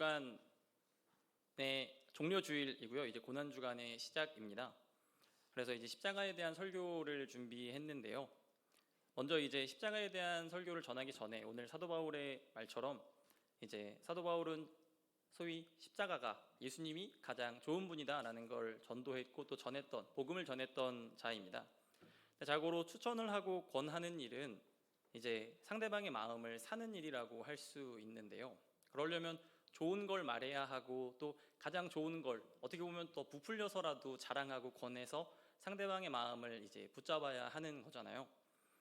주간의 종료 주일이고요. 이제 고난 주간의 시작입니다. 그래서 이제 십자가에 대한 설교를 준비했는데요. 먼저 이제 십자가에 대한 설교를 전하기 전에 오늘 사도 바울의 말처럼 이제 사도 바울은 소위 십자가가 예수님이 가장 좋은 분이다라는 걸 전도했고 또 전했던 복음을 전했던 자입니다. 자고로 추천을 하고 권하는 일은 이제 상대방의 마음을 사는 일이라고 할 수 있는데요. 그러려면 좋은 걸 말해야 하고 또 가장 좋은 걸 어떻게 보면 또 부풀려서라도 자랑하고 권해서 상대방의 마음을 이제 붙잡아야 하는 거잖아요.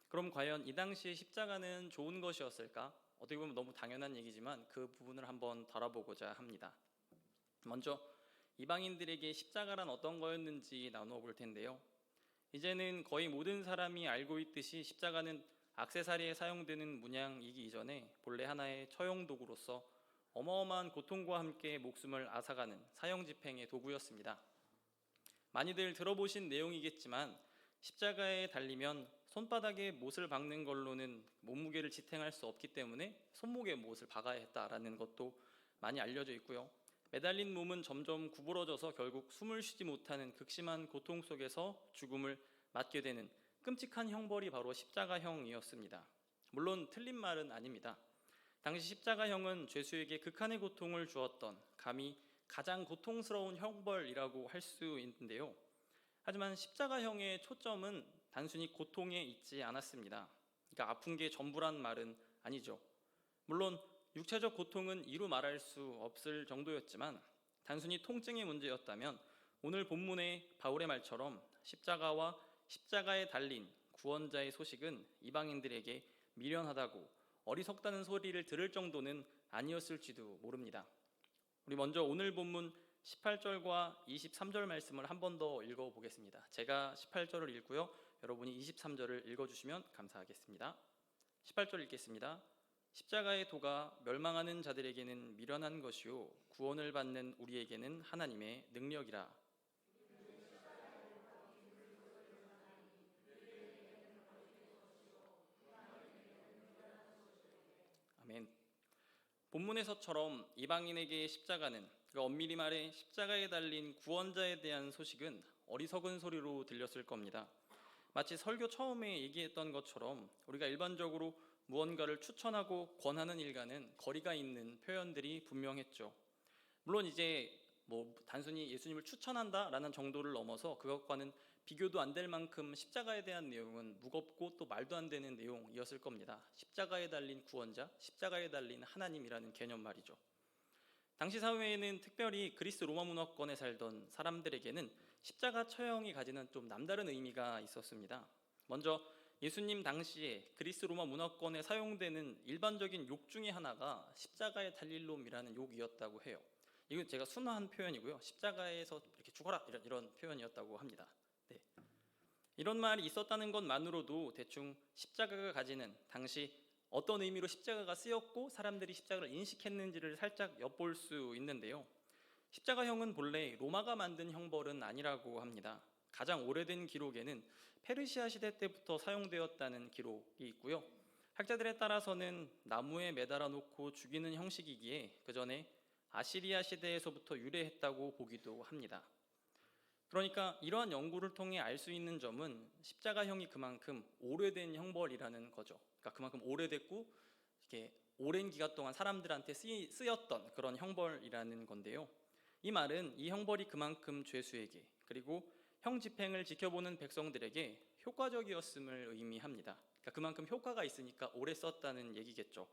그럼 과연 이 당시에 십자가는 좋은 것이었을까? 어떻게 보면 너무 당연한 얘기지만 그 부분을 한번 다뤄보고자 합니다. 먼저 이방인들에게 십자가란 어떤 거였는지 나누어 볼 텐데요. 이제는 거의 모든 사람이 알고 있듯이 십자가는 악세사리에 사용되는 문양이기 이전에 본래 하나의 처용 도구로서 어마어마한 고통과 함께 목숨을 앗아가는 사형 집행의 도구였습니다. 많이들 들어보신 내용이겠지만 십자가에 달리면 손바닥에 못을 박는 걸로는 몸무게를 지탱할 수 없기 때문에 손목에 못을 박아야 했다라는 것도 많이 알려져 있고요. 매달린 몸은 점점 구부러져서 결국 숨을 쉬지 못하는 극심한 고통 속에서 죽음을 맞게 되는 끔찍한 형벌이 바로 십자가형이었습니다. 물론 틀린 말은 아닙니다. 당시 십자가형은 죄수에게 극한의 고통을 주었던 감히 가장 고통스러운 형벌이라고 할 수 있는데요. 하지만 십자가형의 초점은 단순히 고통에 있지 않았습니다. 그러니까 아픈 게 전부란 말은 아니죠. 물론 육체적 고통은 이루 말할 수 없을 정도였지만 단순히 통증의 문제였다면 오늘 본문의 바울의 말처럼 십자가와 십자가에 달린 구원자의 소식은 이방인들에게 미련하다고 어리석다는 소리를 들을 정도는 아니었을지도 모릅니다. 우리 먼저 오늘 본문 18절과 23절 말씀을 한 번 더 읽어 보겠습니다. 제가 18절을 읽고요. 여러분이 23절을 읽어 주시면 감사하겠습니다. 18절 읽겠습니다. 십자가의 도가 멸망하는 자들에게는 미련한 것이요 구원을 받는 우리에게는 하나님의 능력이라. 아멘. 본문에서처럼 이방인에게 십자가는 그 엄밀히 말해 십자가에 달린 구원자에 대한 소식은 어리석은 소리로 들렸을 겁니다. 마치 설교 처음에 얘기했던 것처럼 우리가 일반적으로 무언가를 추천하고 권하는 일과는 거리가 있는 표현들이 분명했죠. 물론 이제 뭐 단순히 예수님을 추천한다라는 정도를 넘어서 그것과는 비교도 안 될 만큼 십자가에 대한 내용은 무겁고 또 말도 안 되는 내용이었을 겁니다. 십자가에 달린 구원자, 십자가에 달린 하나님이라는 개념 말이죠. 당시 사회에는 특별히 그리스 로마 문화권에 살던 사람들에게는 십자가 처형이 가지는 좀 남다른 의미가 있었습니다. 먼저 예수님 당시에 그리스 로마 문화권에 사용되는 일반적인 욕 중에 하나가 십자가에 달릴 놈이라는 욕이었다고 해요. 이건 제가 순화한 표현이고요. 십자가에서 이렇게 죽어라 이런, 이런 표현이었다고 합니다. 네. 이런 말이 있었다는 것만으로도 대충 십자가가 가지는 당시 어떤 의미로 십자가가 쓰였고 사람들이 십자가를 인식했는지를 살짝 엿볼 수 있는데요. 십자가형은 본래 로마가 만든 형벌은 아니라고 합니다. 가장 오래된 기록에는 페르시아 시대 때부터 사용되었다는 기록이 있고요. 학자들에 따라서는 나무에 매달아 놓고 죽이는 형식이기에 그 전에 아시리아 시대에서부터 유래했다고 보기도 합니다. 그러니까 이러한 연구를 통해 알 수 있는 점은 십자가형이 그만큼 오래된 형벌이라는 거죠. 그러니까 그만큼 오래됐고 이게 오랜 기간 동안 사람들한테 쓰였던 그런 형벌이라는 건데요. 이 말은 이 형벌이 그만큼 죄수에게 그리고 형 집행을 지켜보는 백성들에게 효과적이었음을 의미합니다. 그러니까 그만큼 효과가 있으니까 오래 썼다는 얘기겠죠.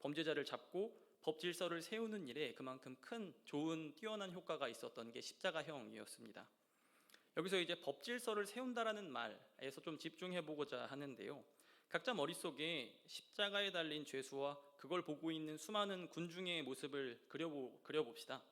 범죄자를 잡고 법 질서를 세우는 일에 그만큼 큰 좋은 뛰어난 효과가 있었던 게 십자가형이었습니다. 여기서 이제 법 질서를 세운다라는 말에서 좀 집중해 보고자 하는데요. 각자 머릿속에 십자가에 달린 죄수와 그걸 보고 있는 수많은 군중의 모습을 그려보, 그려봅시다.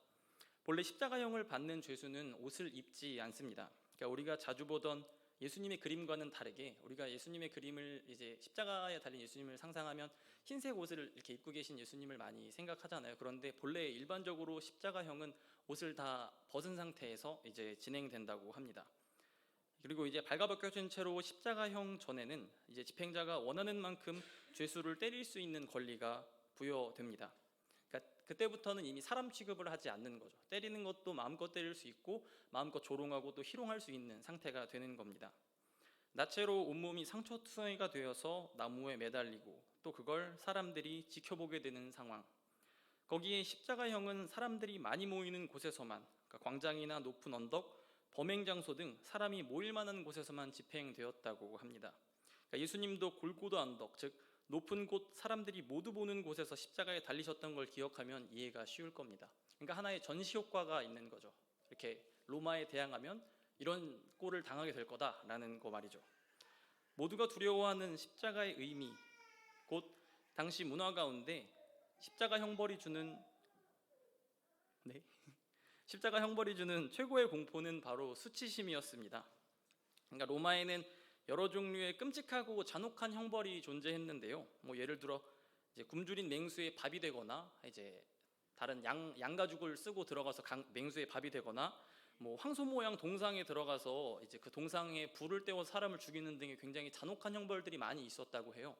본래 십자가형을 받는 죄수는 옷을 입지 않습니다. 그러니까 우리가 자주 보던 예수님의 그림과는 다르게 우리가 예수님의 그림을 이제 십자가에 달린 예수님을 상상하면 흰색 옷을 이렇게 입고 계신 예수님을 많이 생각하잖아요. 그런데 본래 일반적으로 십자가형은 옷을 다 벗은 상태에서 이제 진행된다고 합니다. 그리고 이제 발가벗겨진 채로 십자가형 전에는 이제 집행자가 원하는 만큼 죄수를 때릴 수 있는 권리가 부여됩니다. 그때부터는 이미 사람 취급을 하지 않는 거죠. 때리는 것도 마음껏 때릴 수 있고 마음껏 조롱하고 또 희롱할 수 있는 상태가 되는 겁니다. 나체로 온몸이 상처투성이가 되어서 나무에 매달리고 또 그걸 사람들이 지켜보게 되는 상황. 거기에 십자가형은 사람들이 많이 모이는 곳에서만 그러니까 광장이나 높은 언덕, 범행 장소 등 사람이 모일 만한 곳에서만 집행되었다고 합니다. 그러니까 예수님도 골고다 언덕, 즉 높은 곳 사람들이 모두 보는 곳에서 십자가에 달리셨던 걸 기억하면 이해가 쉬울 겁니다. 그러니까 하나의 전시 효과가 있는 거죠. 이렇게 로마에 대항하면 이런 꼴을 당하게 될 거다라는 거 말이죠. 모두가 두려워하는 십자가의 의미, 곧 당시 문화 가운데 십자가 형벌이 주는 네 십자가 형벌이 주는 최고의 공포는 바로 수치심이었습니다. 그러니까 로마에는 여러 종류의 끔찍하고 잔혹한 형벌이 존재했는데요. 뭐 예를 들어 이제 굶주린 맹수의 밥이 되거나 이제 다른 양 양가죽을 쓰고 들어가서 강, 맹수의 밥이 되거나 뭐 황소 모양 동상에 들어가서 이제 그 동상에 불을 떼워 사람을 죽이는 등의 굉장히 잔혹한 형벌들이 많이 있었다고 해요.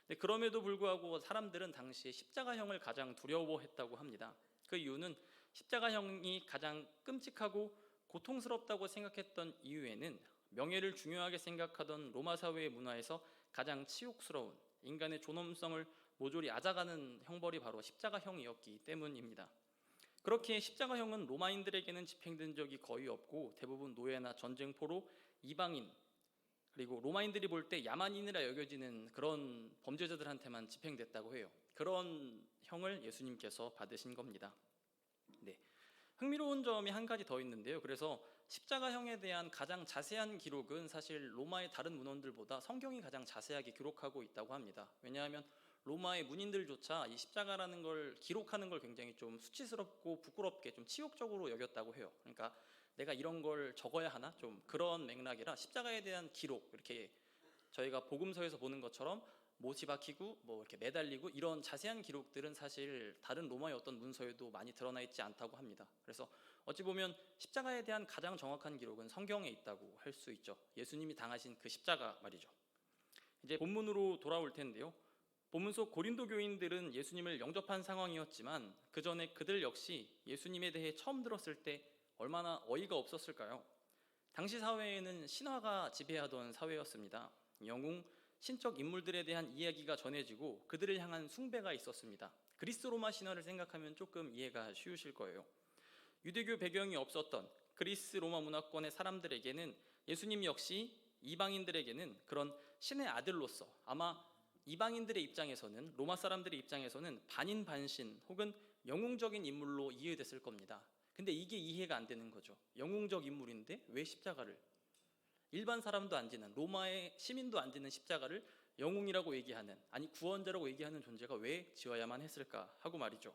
근데 그럼에도 불구하고 사람들은 당시에 십자가형을 가장 두려워했다고 합니다. 그 이유는 십자가형이 가장 끔찍하고 고통스럽다고 생각했던 이유에는 명예를 중요하게 생각하던 로마 사회의 문화에서 가장 치욕스러운 인간의 존엄성을 모조리 앗아가는 형벌이 바로 십자가형이었기 때문입니다. 그렇게 십자가형은 로마인들에게는 집행된 적이 거의 없고 대부분 노예나 전쟁포로 이방인 그리고 로마인들이 볼 때 야만인이라 여겨지는 그런 범죄자들한테만 집행됐다고 해요. 그런 형을 예수님께서 받으신 겁니다. 네. 흥미로운 점이 한 가지 더 있는데요. 그래서 십자가형에 대한 가장 자세한 기록은 사실 로마의 다른 문헌들보다 성경이 가장 자세하게 기록하고 있다고 합니다. 왜냐하면 로마의 문인들조차 이 십자가라는 걸 기록하는 걸 굉장히 좀 수치스럽고 부끄럽게 좀 치욕적으로 여겼다고 해요. 그러니까 내가 이런 걸 적어야 하나 좀 그런 맥락이라 십자가에 대한 기록 이렇게 저희가 복음서에서 보는 것처럼 못이 박히고 뭐 이렇게 매달리고 이런 자세한 기록들은 사실 다른 로마의 어떤 문서에도 많이 드러나 있지 않다고 합니다. 그래서 어찌 보면 십자가에 대한 가장 정확한 기록은 성경에 있다고 할 수 있죠. 예수님이 당하신 그 십자가 말이죠. 이제 본문으로 돌아올 텐데요. 본문 속 고린도 교인들은 예수님을 영접한 상황이었지만 그 전에 그들 역시 예수님에 대해 처음 들었을 때 얼마나 어이가 없었을까요? 당시 사회에는 신화가 지배하던 사회였습니다. 영웅, 신적 인물들에 대한 이야기가 전해지고 그들을 향한 숭배가 있었습니다. 그리스 로마 신화를 생각하면 조금 이해가 쉬우실 거예요. 유대교 배경이 없었던 그리스 로마 문화권의 사람들에게는 예수님 역시 이방인들에게는 그런 신의 아들로서 아마 이방인들의 입장에서는 로마 사람들의 입장에서는 반인반신 혹은 영웅적인 인물로 이해됐을 겁니다. 근데 이게 이해가 안 되는 거죠. 영웅적 인물인데 왜 십자가를 일반 사람도 안 지는 로마의 시민도 안 지는 십자가를 영웅이라고 얘기하는 아니 구원자라고 얘기하는 존재가 왜 지어야만 했을까 하고 말이죠.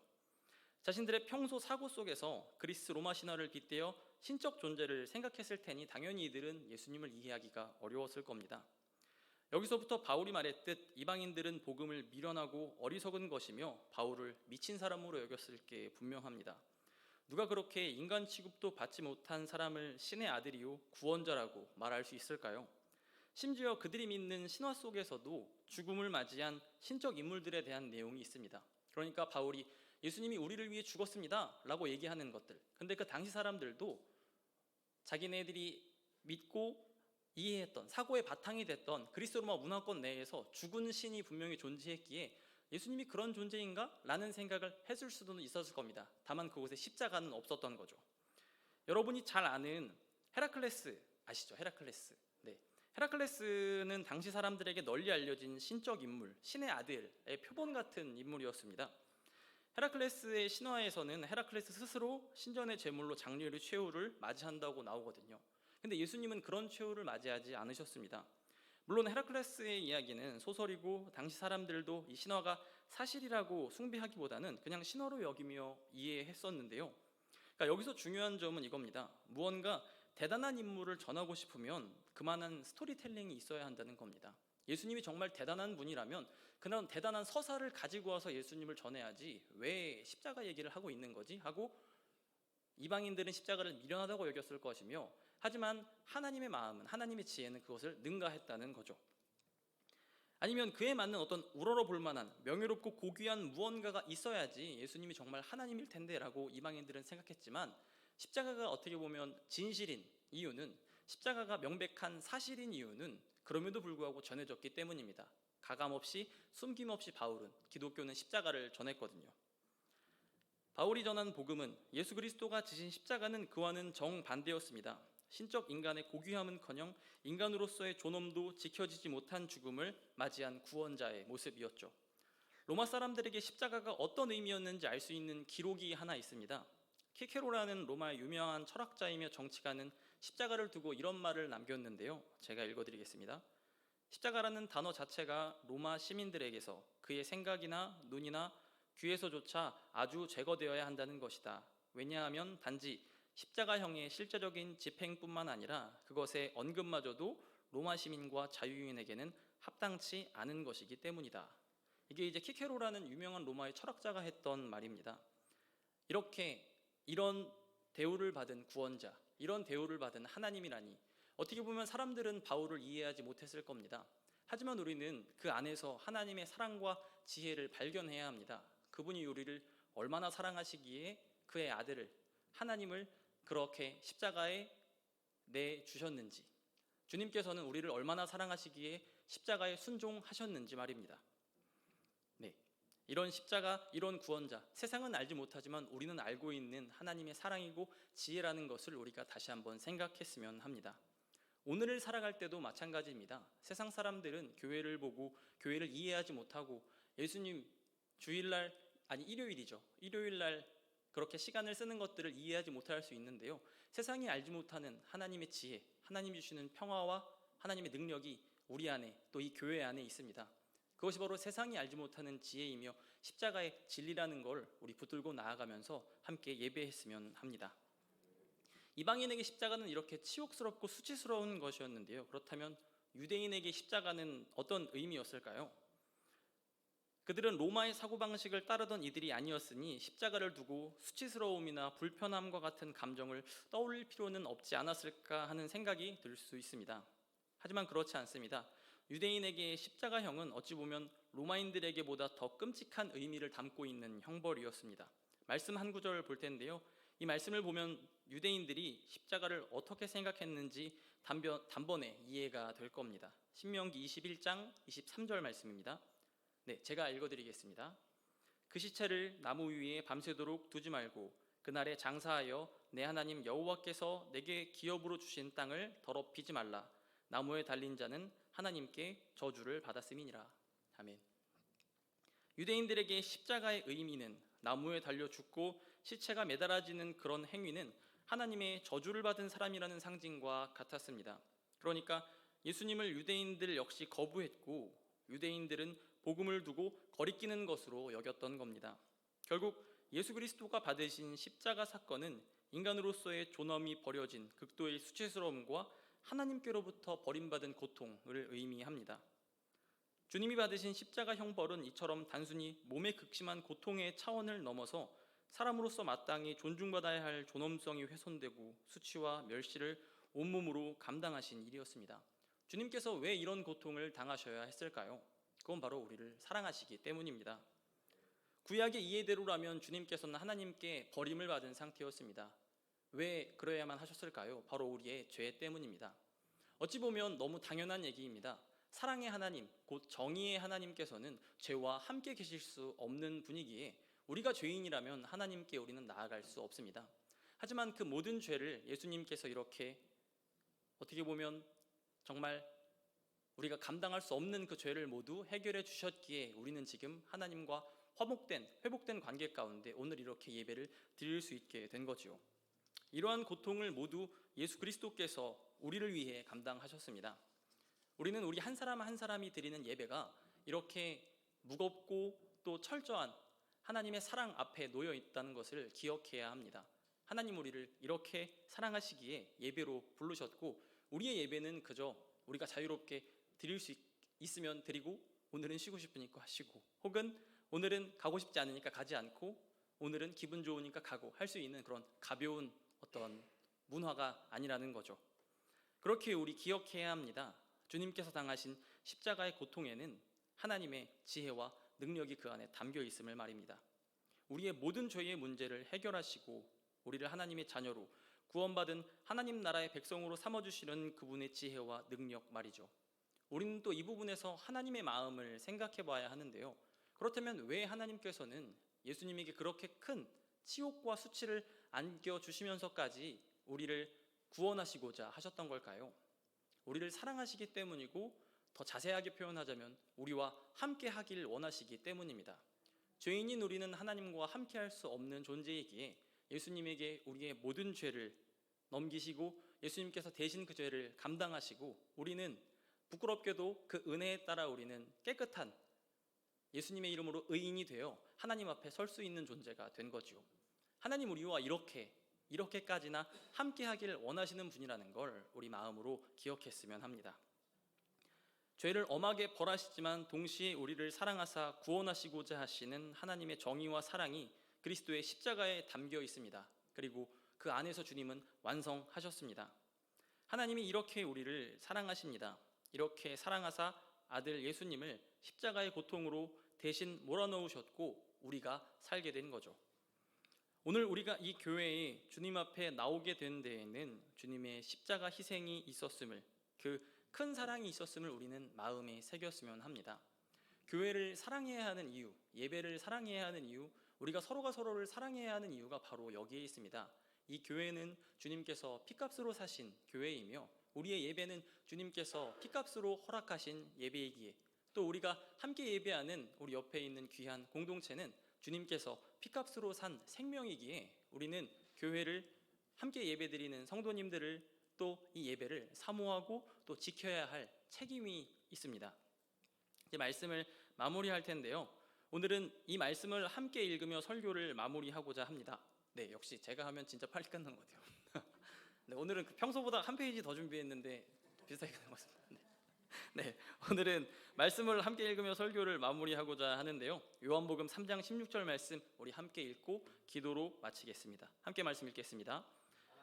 자신들의 평소 사고 속에서 그리스 로마 신화를 빗대어 신적 존재를 생각했을 테니 당연히 이들은 예수님을 이해하기가 어려웠을 겁니다. 여기서부터 바울이 말했듯 이방인들은 복음을 미련하고 어리석은 것이며 바울을 미친 사람으로 여겼을 게 분명합니다. 누가 그렇게 인간 취급도 받지 못한 사람을 신의 아들이요 구원자라고 말할 수 있을까요? 심지어 그들이 믿는 신화 속에서도 죽음을 맞이한 신적 인물들에 대한 내용이 있습니다. 그러니까 바울이 예수님이 우리를 위해 죽었습니다 라고 얘기하는 것들. 근데 그 당시 사람들도 자기네들이 믿고 이해했던 사고의 바탕이 됐던 그리스 로마 문화권 내에서 죽은 신이 분명히 존재했기에 예수님이 그런 존재인가? 라는 생각을 해줄 수도 있었을 겁니다. 다만 그곳에 십자가는 없었던 거죠. 여러분이 잘 아는 헤라클레스 아시죠? 헤라클레스. 네. 헤라클레스는 당시 사람들에게 널리 알려진 신적 인물, 신의 아들의 표본 같은 인물이었습니다. 헤라클레스의 신화에서는 헤라클레스 스스로 신전의 제물로 장렬히 최후를 맞이한다고 나오거든요. 근데 예수님은 그런 최후를 맞이하지 않으셨습니다. 물론 헤라클레스의 이야기는 소설이고 당시 사람들도 이 신화가 사실이라고 숭배하기보다는 그냥 신화로 여기며 이해했었는데요. 그러니까 여기서 중요한 점은 이겁니다. 무언가 대단한 인물을 전하고 싶으면 그만한 스토리텔링이 있어야 한다는 겁니다. 예수님이 정말 대단한 분이라면 그런 대단한 서사를 가지고 와서 예수님을 전해야지 왜 십자가 얘기를 하고 있는 거지 하고 이방인들은 십자가를 미련하다고 여겼을 것이며 하지만 하나님의 마음은 하나님의 지혜는 그것을 능가했다는 거죠. 아니면 그에 맞는 어떤 우러러 볼 만한 명예롭고 고귀한 무언가가 있어야지 예수님이 정말 하나님일 텐데라고 이방인들은 생각했지만 십자가가 어떻게 보면 진실인 이유는 십자가가 명백한 사실인 이유는 그럼에도 불구하고 전해졌기 때문입니다. 가감 없이 숨김 없이 바울은 기독교는 십자가를 전했거든요. 바울이 전한 복음은 예수 그리스도가 지신 십자가는 그와는 정반대였습니다. 신적 인간의 고귀함은커녕 인간으로서의 존엄도 지켜지지 못한 죽음을 맞이한 구원자의 모습이었죠. 로마 사람들에게 십자가가 어떤 의미였는지 알 수 있는 기록이 하나 있습니다. 키케로라는 로마의 유명한 철학자이며 정치가는 십자가를 두고 이런 말을 남겼는데요. 제가 읽어드리겠습니다. 십자가라는 단어 자체가 로마 시민들에게서 그의 생각이나 눈이나 귀에서조차 아주 제거되어야 한다는 것이다. 왜냐하면 단지 십자가형의 실제적인 집행뿐만 아니라 그것의 언급마저도 로마 시민과 자유인에게는 합당치 않은 것이기 때문이다. 이게 이제 키케로라는 유명한 로마의 철학자가 했던 말입니다. 이렇게 이런 대우를 받은 구원자, 이런 대우를 받은 하나님이라니 어떻게 보면 사람들은 바울을 이해하지 못했을 겁니다. 하지만 우리는 그 안에서 하나님의 사랑과 지혜를 발견해야 합니다. 그분이 우리를 얼마나 사랑하시기에 그의 아들을 하나님을 그렇게 십자가에 내 주셨는지 주님께서는 우리를 얼마나 사랑하시기에 십자가에 순종하셨는지 말입니다. 네. 이런 십자가, 이런 구원자, 세상은 알지 못하지만 우리는 알고 있는 하나님의 사랑이고 지혜라는 것을 우리가 다시 한번 생각했으면 합니다. 오늘을 살아갈 때도 마찬가지입니다. 세상 사람들은 교회를 보고 교회를 이해하지 못하고 예수님 주일날 아니 일요일이죠. 일요일날 그렇게 시간을 쓰는 것들을 이해하지 못할 수 있는데요. 세상이 알지 못하는 하나님의 지혜, 하나님이 주시는 평화와 하나님의 능력이 우리 안에 또 이 교회 안에 있습니다. 그것이 바로 세상이 알지 못하는 지혜이며 십자가의 진리라는 걸 우리 붙들고 나아가면서 함께 예배했으면 합니다. 이방인에게 십자가는 이렇게 치욕스럽고 수치스러운 것이었는데요. 그렇다면 유대인에게 십자가는 어떤 의미였을까요? 그들은 로마의 사고방식을 따르던 이들이 아니었으니 십자가를 두고 수치스러움이나 불편함과 같은 감정을 떠올릴 필요는 없지 않았을까 하는 생각이 들 수 있습니다. 하지만 그렇지 않습니다. 유대인에게 십자가형은 어찌 보면 로마인들에게보다 더 끔찍한 의미를 담고 있는 형벌이었습니다. 말씀 한 구절 볼 텐데요. 이 말씀을 보면 유대인들이 십자가를 어떻게 생각했는지 단번에 이해가 될 겁니다. 신명기 21장 23절 말씀입니다. 네, 제가 읽어드리겠습니다. 그 시체를 나무 위에 밤새도록 두지 말고 그날에 장사하여 내 하나님 여호와께서 내게 기업으로 주신 땅을 더럽히지 말라. 나무에 달린 자는 하나님께 저주를 받았음이니라. 아멘. 유대인들에게 십자가의 의미는 나무에 달려 죽고 시체가 매달아지는 그런 행위는 하나님의 저주를 받은 사람이라는 상징과 같았습니다. 그러니까 예수님을 유대인들 역시 거부했고 유대인들은 복음을 두고 거리끼는 것으로 여겼던 겁니다. 결국 예수 그리스도가 받으신 십자가 사건은 인간으로서의 존엄이 버려진 극도의 수치스러움과 하나님께로부터 버림받은 고통을 의미합니다. 주님이 받으신 십자가 형벌은 이처럼 단순히 몸의 극심한 고통의 차원을 넘어서 사람으로서 마땅히 존중받아야 할 존엄성이 훼손되고 수치와 멸시를 온몸으로 감당하신 일이었습니다. 주님께서 왜 이런 고통을 당하셔야 했을까요? 그건 바로 우리를 사랑하시기 때문입니다. 구약의 이해대로라면 주님께서는 하나님께 버림을 받은 상태였습니다. 왜 그러야만 하셨을까요? 바로 우리의 죄 때문입니다. 어찌 보면 너무 당연한 얘기입니다. 사랑의 하나님, 곧 정의의 하나님께서는 죄와 함께 계실 수 없는 분위기에 우리가 죄인이라면 하나님께 우리는 나아갈 수 없습니다. 하지만 그 모든 죄를 예수님께서 이렇게 어떻게 보면 정말 우리가 감당할 수 없는 그 죄를 모두 해결해 주셨기에 우리는 지금 하나님과 화목된 회복된 관계 가운데 오늘 이렇게 예배를 드릴 수 있게 된 거지요. 이러한 고통을 모두 예수 그리스도께서 우리를 위해 감당하셨습니다. 우리는 우리 한 사람 한 사람이 드리는 예배가 이렇게 무겁고 또 철저한 하나님의 사랑 앞에 놓여 있다는 것을 기억해야 합니다. 하나님 우리를 이렇게 사랑하시기에 예배로 부르셨고 우리의 예배는 그저 우리가 자유롭게 드릴 수 있으면 드리고 오늘은 쉬고 싶으니까 하시고 혹은 오늘은 가고 싶지 않으니까 가지 않고 오늘은 기분 좋으니까 가고 할 수 있는 그런 가벼운 어떤 문화가 아니라는 거죠. 그렇게 우리 기억해야 합니다. 주님께서 당하신 십자가의 고통에는 하나님의 지혜와 능력이 그 안에 담겨 있음을 말입니다. 우리의 모든 죄의 문제를 해결하시고 우리를 하나님의 자녀로 구원받은 하나님 나라의 백성으로 삼아 주시는 그분의 지혜와 능력 말이죠. 우리는 또 이 부분에서 하나님의 마음을 생각해 봐야 하는데요. 그렇다면 왜 하나님께서는 예수님에게 그렇게 큰 치욕과 수치를 안겨 주시면서까지 우리를 구원하시고자 하셨던 걸까요? 우리를 사랑하시기 때문이고 더 자세하게 표현하자면 우리와 함께 하길 원하시기 때문입니다. 죄인인 우리는 하나님과 함께 할 수 없는 존재이기에 예수님에게 우리의 모든 죄를 넘기시고 예수님께서 대신 그 죄를 감당하시고 우리는 부끄럽게도 그 은혜에 따라 우리는 깨끗한 예수님의 이름으로 의인이 되어 하나님 앞에 설 수 있는 존재가 된 거죠. 하나님 우리와 이렇게 이렇게까지나 함께 하길 원하시는 분이라는 걸 우리 마음으로 기억했으면 합니다. 죄를 엄하게 벌하시지만 동시에 우리를 사랑하사 구원하시고자 하시는 하나님의 정의와 사랑이 그리스도의 십자가에 담겨 있습니다. 그리고 그 안에서 주님은 완성하셨습니다. 하나님이 이렇게 우리를 사랑하십니다. 이렇게 사랑하사 아들 예수님을 십자가의 고통으로 대신 몰아넣으셨고 우리가 살게 된 거죠. 오늘 우리가 이 교회에 주님 앞에 나오게 된 데에는 주님의 십자가 희생이 있었음을 그 큰 사랑이 있었음을 우리는 마음에 새겼으면 합니다. 교회를 사랑해야 하는 이유, 예배를 사랑해야 하는 이유, 우리가 서로가 서로를 사랑해야 하는 이유가 바로 여기에 있습니다. 이 교회는 주님께서 피값으로 사신 교회이며 우리의 예배는 주님께서 피값으로 허락하신 예배이기에 또 우리가 함께 예배하는 우리 옆에 있는 귀한 공동체는 주님께서 피값으로 산 생명이기에 우리는 교회를 함께 예배드리는 성도님들을 또 이 예배를 사모하고 또 지켜야 할 책임이 있습니다. 이제 말씀을 마무리할 텐데요. 오늘은 이 말씀을 함께 읽으며 설교를 마무리하고자 합니다. 네, 역시 제가 하면 진짜 빨리 끝난 것 같아요. 네, 오늘은 그 평소보다 한 페이지 더 준비했는데 비슷하게 끝난 것 같습니다. 네. 네, 오늘은 말씀을 함께 읽으며 설교를 마무리하고자 하는데요. 요한복음 3장 16절 말씀 우리 함께 읽고 기도로 마치겠습니다. 함께 말씀 읽겠습니다.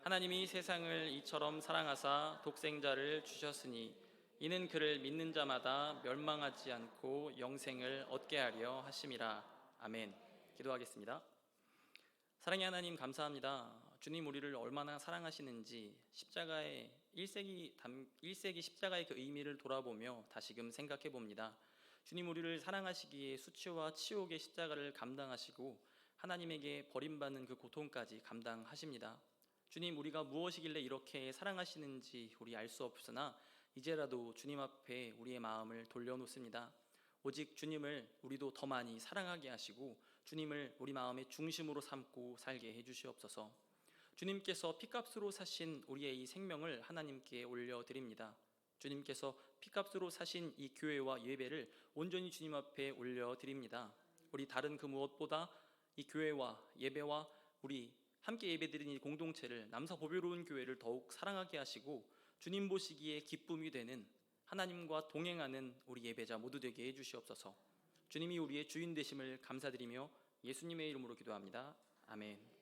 하나님이 세상을 이처럼 사랑하사 독생자를 주셨으니 이는 그를 믿는 자마다 멸망하지 않고 영생을 얻게 하려 하심이라. 아멘. 기도하겠습니다. 사랑의 하나님 감사합니다. 주님 우리를 얼마나 사랑하시는지 십자가의 1세기 담 1세기 십자가의 그 의미를 돌아보며 다시금 생각해 봅니다. 주님 우리를 사랑하시기에 수치와 치욕의 십자가를 감당하시고 하나님에게 버림받는 그 고통까지 감당하십니다. 주님 우리가 무엇이길래 이렇게 사랑하시는지 우리 알 수 없으나 이제라도 주님 앞에 우리의 마음을 돌려놓습니다. 오직 주님을 우리도 더 많이 사랑하게 하시고 주님을 우리 마음의 중심으로 삼고 살게 해주시옵소서. 주님께서 피값으로 사신 우리의 이 생명을 하나님께 올려드립니다. 주님께서 피값으로 사신 이 교회와 예배를 온전히 주님 앞에 올려드립니다. 우리 다른 그 무엇보다 이 교회와 예배와 우리 함께 예배드리는 이 공동체를 남사 보배로운 교회를 더욱 사랑하게 하시고 주님 보시기에 기쁨이 되는 하나님과 동행하는 우리 예배자 모두 되게 해주시옵소서. 주님이 우리의 주인 되심을 감사드리며 예수님의 이름으로 기도합니다. 아멘.